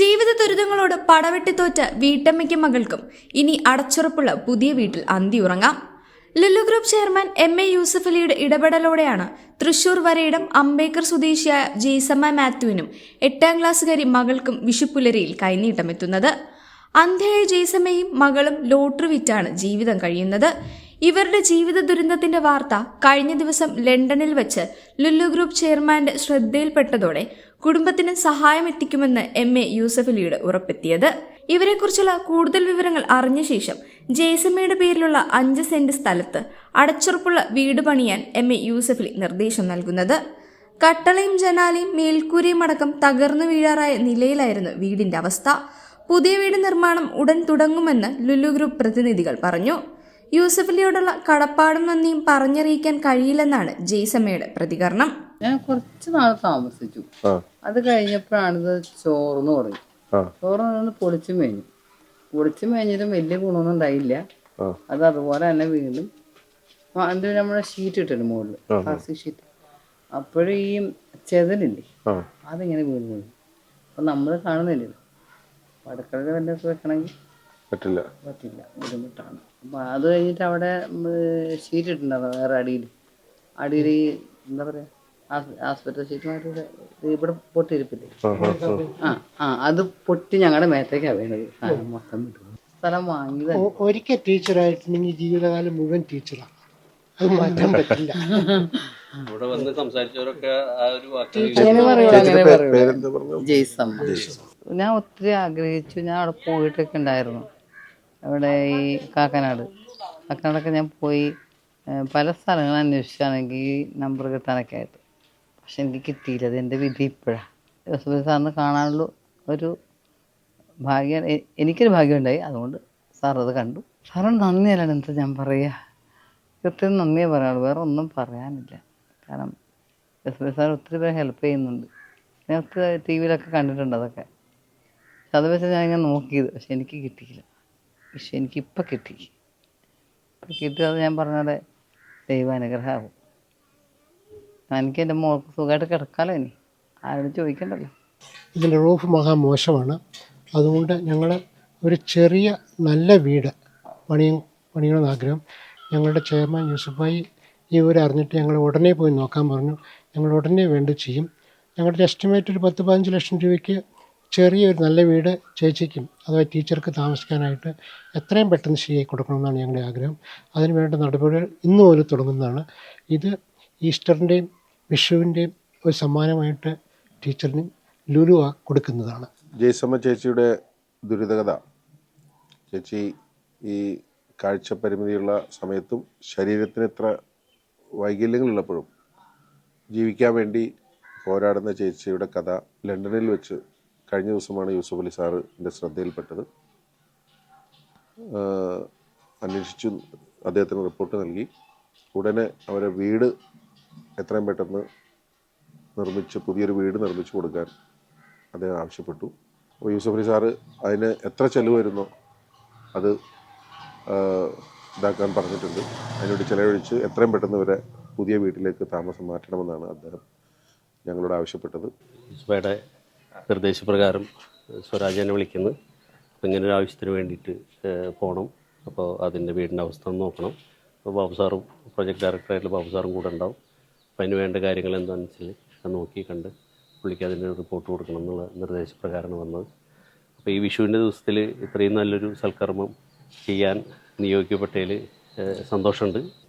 ജീവിത ദുരിതങ്ങളോട് പടവെട്ടിത്തോറ്റ വീട്ടമ്മയ്ക്കും മകൾക്കും ഇനി അടച്ചുറപ്പുള്ള പുതിയ വീട്ടിൽ അന്തി ഉറങ്ങാം. Lulu group chairman M A യൂസഫലിയുടെ ഇടപെടലോടെയാണ് തൃശൂർ വരയിടം അംബേദ്കർ സ്വദേശിയായ ജെയ്സമ്മ മാത്യുവിനും എട്ടാം ക്ലാസ്സുകാരി മകൾക്കും വിഷുപ്പുലരിയിൽ കൈനീട്ടമെത്തുന്നത്. അന്ധയായ ജെയ്സമ്മയും മകളും ലോട്ടറി വിറ്റാണ് ജീവിതം കഴിയുന്നത്. ഇവരുടെ ജീവിത ദുരന്തത്തിന്റെ വാർത്ത കഴിഞ്ഞ ദിവസം ലണ്ടനിൽ വെച്ച് ലുലു ഗ്രൂപ്പ് ചെയർമാന്റെ ശ്രദ്ധയിൽപ്പെട്ടതോടെ കുടുംബത്തിന് സഹായം എത്തിക്കുമെന്ന് എം എ യൂസഫ് അലിയുടെ ഉറപ്പെത്തിയത്. ഇവരെക്കുറിച്ചുള്ള കൂടുതൽ വിവരങ്ങൾ അറിഞ്ഞ ശേഷം ജെയ്സമ്മയുടെ പേരിലുള്ള അഞ്ച് സെന്റ് സ്ഥലത്ത് അടച്ചുറപ്പുള്ള വീട് പണിയാൻ എം എ യൂസഫലി നിർദ്ദേശം നൽകുന്നത്. കട്ടളയും ജനാലയും മേൽക്കൂരയും അടക്കം തകർന്നു വീഴാറായ നിലയിലായിരുന്നു വീടിന്റെ അവസ്ഥ. പുതിയ വീട് നിർമ്മാണം ഉടൻ തുടങ്ങുമെന്ന് ലുലു ഗ്രൂപ്പ് പ്രതിനിധികൾ പറഞ്ഞു. യൂസഫ് അലിയോടുള്ള കടപ്പാടും നന്ദിയും പറഞ്ഞറിയിക്കാൻ കഴിയില്ലെന്നാണ് ജെയ്സമ്മയുടെ പ്രതികരണം. ഞാൻ കുറച്ച് നാൾ താമസിച്ചു. അത് കഴിഞ്ഞപ്പോഴാണ് ഇത് ചോർന്ന് തുടങ്ങി. ചോറ് പൊളിച്ചു മേഞ്ഞു പൊളിച്ചു മേഞ്ഞിട്ടും വലിയ ഗുണമൊന്നും ഉണ്ടായില്ല. അത് അതുപോലെ തന്നെ വീണ്ടും ആ, നമ്മുടെ ഷീറ്റ് ഇട്ടിട്ട് മുകളിൽ പ്ലാസ്റ്റിക് ഷീറ്റ് അപ്പോഴും ഈ ചെതലില്ലേ? അതിങ്ങനെ വീണ് വീണു. അപ്പം നമ്മൾ കാണുന്നില്ലല്ലോ. അടുക്കളയിൽ വല്ലതൊക്കെ വെക്കണമെങ്കിൽ പറ്റില്ല. പറ്റില്ല. ബുദ്ധിമുട്ടാണ്. അപ്പം അത് കഴിഞ്ഞിട്ട് അവിടെ ഷീറ്റ് ഇട്ടുണ്ടാവും വേറെ അടിയിൽ? അടിയിൽ ഈ എന്താ പറയുക ആസ്പത്രി ഷീറ്റ് ഇവിടെ പൊട്ടിയിരിപ്പില്ലേ? ആ ആ അത് പൊട്ടി ഞങ്ങളുടെ മേത്തേക്കാണ് വീണത്. സാധനം മൊത്തം വിട്ടു. സ്ഥലം വാങ്ങിയത്. ഒരിക്കൽ ടീച്ചറായിട്ടുണ്ടെങ്കിൽ ജീവിതകാലം മുഴുവൻ ടീച്ചറാണ് അത് മാറ്റാൻ പറ്റില്ല. ഇവിടെ വന്ന് സംസാരിച്ചവരൊക്കെ ആ ഒരു ജയ്സമ്മ. ഞാൻ ഒത്തിരി ആഗ്രഹിച്ചു. ഞാൻ അവിടെ പോയിട്ടൊക്കെ ഉണ്ടായിരുന്നു. അവിടെ ഈ കാക്കനാട്. കാക്കനാടൊക്കെ ഞാൻ പോയി പല സ്ഥലങ്ങൾ അന്വേഷിച്ചാണെങ്കിൽ നമ്പർ കിട്ടാനൊക്കെ ആയിട്ട്. പക്ഷെ എനിക്ക് കിട്ടിയില്ല. അത് എന്റെ വിധി ഇപ്പോഴാണ് ജോസഫ് സാറിന് കാണാനുള്ള ഒരു ഭാഗ്യം എനിക്കൊരു ഭാഗ്യം ഉണ്ടായി. അതുകൊണ്ട് സാർ അത് കണ്ടു. സാറിന് നന്ദിയല്ലാണ് എന്താ ഞാൻ പറയുക കൃത്യം നന്ദിയേ പറയാനുള്ളൂ. വേറെ ഒന്നും പറയാനില്ല. കാരണം ജോസഫ് സാർ ഒത്തിരി പേരെ ഹെൽപ്പ് ചെയ്യുന്നുണ്ട്. ഞാൻ ഒത്തിരി ടി വിയിലൊക്കെ കണ്ടിട്ടുണ്ട് അതൊക്കെ. പക്ഷെ അത് വെച്ച് ഞാൻ ഇങ്ങനെ നോക്കിയത്. പക്ഷെ എനിക്ക് കിട്ടിയില്ല. പക്ഷെ എനിക്കിപ്പം കിട്ടി. ഇപ്പം കിട്ടിയത് ഞാൻ പറഞ്ഞത് ദൈവാനുഗ്രഹമാവും എനിക്ക് എന്റെ മോൾക്ക് സുഖമായിട്ട് കിടക്കാമല്ലോ ഇനി. ആരോട് ചോദിക്കണ്ടല്ലോ. ഇതിന്റെ റൂഫ് മഹാ മോശമാണ്. അതുകൊണ്ട് ഞങ്ങൾ ഒരു ചെറിയ നല്ല വീട് പണി പണിയണമെന്ന് ആഗ്രഹം. ഞങ്ങളുടെ ചെയർമാൻ യൂസുഫായി ഈ ഒരു അറിഞ്ഞിട്ട് ഞങ്ങൾ ഉടനെ പോയി നോക്കാൻ പറഞ്ഞു. ഞങ്ങൾ ഉടനെ വേണ്ടി ചെയ്യും. ഞങ്ങളുടെ എസ്റ്റിമേറ്റ് ഒരു പത്ത് പതിനഞ്ച് ലക്ഷം രൂപയ്ക്ക് ചെറിയൊരു നല്ല വീട് ചേച്ചിക്കും അഥവാ ടീച്ചർക്ക് താമസിക്കാനായിട്ട് എത്രയും പെട്ടെന്ന് ശരിയായി കൊടുക്കണമെന്നാണ് ഞങ്ങളുടെ ആഗ്രഹം. അതിന് വേണ്ട നടപടികൾ ഇന്ന് മുതൽ തുടങ്ങുന്നതാണ്. ഇത് ഈസ്റ്ററിന്റെയും വിഷുവിന്റെയും ഒരു സമ്മാനമായിട്ട് ടീച്ചറിന് ലുലു കൊടുക്കുന്നതാണ്. ജയ്സമ്മ ചേച്ചിയുടെ ദുരിതകഥ. ചേച്ചി ഈ കാഴ്ച പരിമിതിയുള്ള സമയത്തും ശരീരത്തിന് ഇത്ര വൈകല്യങ്ങളുള്ളപ്പോഴും ജീവിക്കാൻ വേണ്ടി പോരാടുന്ന ചേച്ചിയുടെ കഥ ലണ്ടനിൽ വെച്ച് കഴിഞ്ഞ ദിവസമാണ് യൂസുഫ് അലി സാറ് എന്റെ ശ്രദ്ധയിൽപ്പെട്ടത്. അന്വേഷിച്ചു അദ്ദേഹത്തിന് റിപ്പോർട്ട് നൽകി. ഉടനെ അവരെ വീട് എത്രയും പെട്ടെന്ന് നിർമ്മിച്ച് പുതിയൊരു വീട് നിർമ്മിച്ചു കൊടുക്കാൻ അദ്ദേഹം ആവശ്യപ്പെട്ടു. അപ്പോൾ യൂസഫ് അലി സാറ് അതിന് എത്ര ചെലവ് വരുന്നോ അത് ഇതാക്കാൻ പറഞ്ഞിട്ടുണ്ട്. അതിനോട് ചിലവഴിച്ച് എത്രയും പെട്ടെന്ന് ഇവരെ പുതിയ വീട്ടിലേക്ക് താമസം മാറ്റണമെന്നാണ് അദ്ദേഹം ഞങ്ങളോട് ആവശ്യപ്പെട്ടത്. നിർദ്ദേശപ്രകാരം സ്വരാജ് എന്നെ വിളിക്കുന്നു. അപ്പോൾ ഇങ്ങനെ ഒരു ആവശ്യത്തിന് വേണ്ടിയിട്ട് പോകണം അപ്പോൾ അതിന്റെ വീടിന്റെ അവസ്ഥ ഒന്ന് നോക്കണം. അപ്പോൾ ബാബു സാറും പ്രൊജക്ട് ഡയറക്ടറായിട്ടുള്ള ബാബു സാറും കൂടെ ഉണ്ടാവും. അപ്പോൾ അതിന് വേണ്ട കാര്യങ്ങൾ എന്താണെന്ന് വെച്ചാൽ അത് നോക്കി കണ്ട് പുള്ളിക്ക് അതിന് റിപ്പോർട്ട് കൊടുക്കണം എന്നുള്ള നിർദ്ദേശപ്രകാരമാണ് വന്നത്. അപ്പോൾ ഈ വിഷുവിന്റെ ദിവസത്തിൽ ഇത്രയും നല്ലൊരു സൽക്കർമ്മം ചെയ്യാൻ നിയോഗിക്കപ്പെട്ടതിൽ സന്തോഷമുണ്ട്.